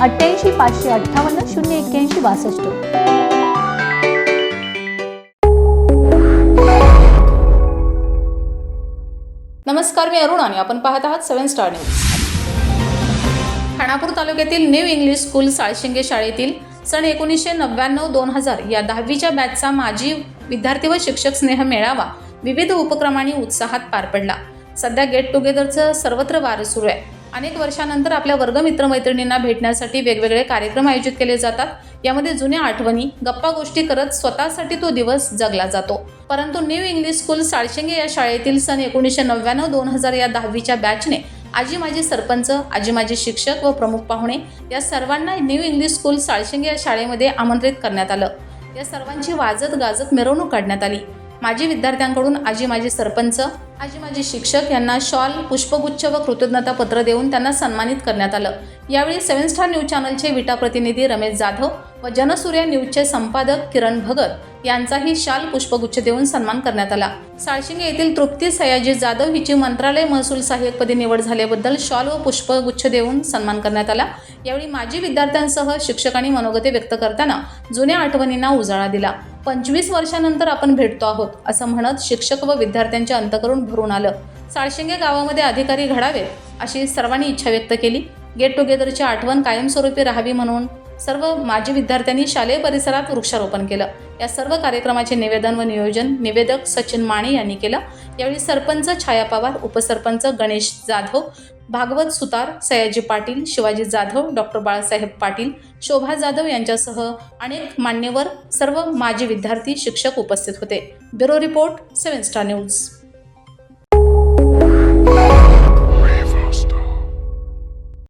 अठ्ठ्याऐंशी पाचशे अठ्ठावन्न शून्य एक्क्याऐंशी बासष्ट. नमस्कार मी अरुण आणि आपण पाहत आहात सेवन स्टार न्यूज. खानापूर तालुक्यातील न्यू इंग्लिश स्कूल साळशिंगे शाळेतील सन एकोणीसशे नव्याण्णव दोन हजार या दहावीच्या बॅचचा माजी विद्यार्थी व शिक्षक स्नेह मेळावा विविध उपक्रमांनी उत्साहात पार पडला. सध्या गेट टुगेदरचं सर्वत्र वारं सुरू आहे. अनेक वर्षानंतर आपल्या वर्गमित्रमैत्रिणींना भेटण्यासाठी वेगवेगळे कार्यक्रम आयोजित केले जातात. यामध्ये जुन्या आठवणी गप्पा गोष्टी करत स्वतःसाठी तो दिवस जगला जातो. परंतु न्यू इंग्लिश स्कूल साळशेंगे या शाळेतील सन एकोणीसशे नव्याण्णव दोन हजार या दहावीच्या बॅचने आजी माजी सरपंच आजी माझे शिक्षक व प्रमुख पाहुणे या सर्वांना न्यू इंग्लिश स्कूल साळशेंगे या शाळेमध्ये आमंत्रित करण्यात आलं. या सर्वांची वाजत गाजत मिरवणूक काढण्यात आली. माजी विद्यार्थ्यांकडून आजी माजी सरपंच आजी माजी शिक्षक यांना शॉल पुष्पगुच्छ व कृतज्ञता पत्र देऊन त्यांना सन्मानित करण्यात आलं. यावेळी सेव्हन स्टार न्यूज चॅनलचे विटा प्रतिनिधी रमेश जाधव व जनसूर्य न्यूजचे संपादक किरण भगत यांचाही शाल पुष्पगुच्छ देऊन सन्मान करण्यात आला. साळशिंगे येथील तृप्ती सयाजी जाधव हिची मंत्रालय महसूल सहाय्यकपदी निवड झाल्याबद्दल शॉल व पुष्पगुच्छ देऊन सन्मान करण्यात आला. यावेळी माजी विद्यार्थ्यांसह शिक्षकांनी मनोगते व्यक्त करताना जुन्या आठवणींना उजाळा दिला. पंचवीस वर्षानंतर आपण भेटतो आहोत असं म्हणत शिक्षक व विद्यार्थ्यांचे अंतकरून भरून आलं. साळशिंगे गावामध्ये अधिकारी घडावेत अशी सर्वांनी इच्छा व्यक्त केली. गेट टुगेदरची आठवण कायमस्वरूपी राहावी म्हणून सर्व माजी विद्यार्थ्यांनी शालेय परिसरात वृक्षारोपण केलं. या सर्व कार्यक्रमाचे निवेदन व नियोजन निवेदक सचिन माने यांनी केलं. यावेळी सरपंच छाया पवार उपसरपंच गणेश जाधव भागवत सुतार सयाजी पाटील शिवाजी जाधव डॉक्टर बाळासाहेब पाटील शोभा जाधव यांच्यासह अनेक मान्यवर सर्व माजी विद्यार्थी शिक्षक उपस्थित होते. Bureau report seven star news.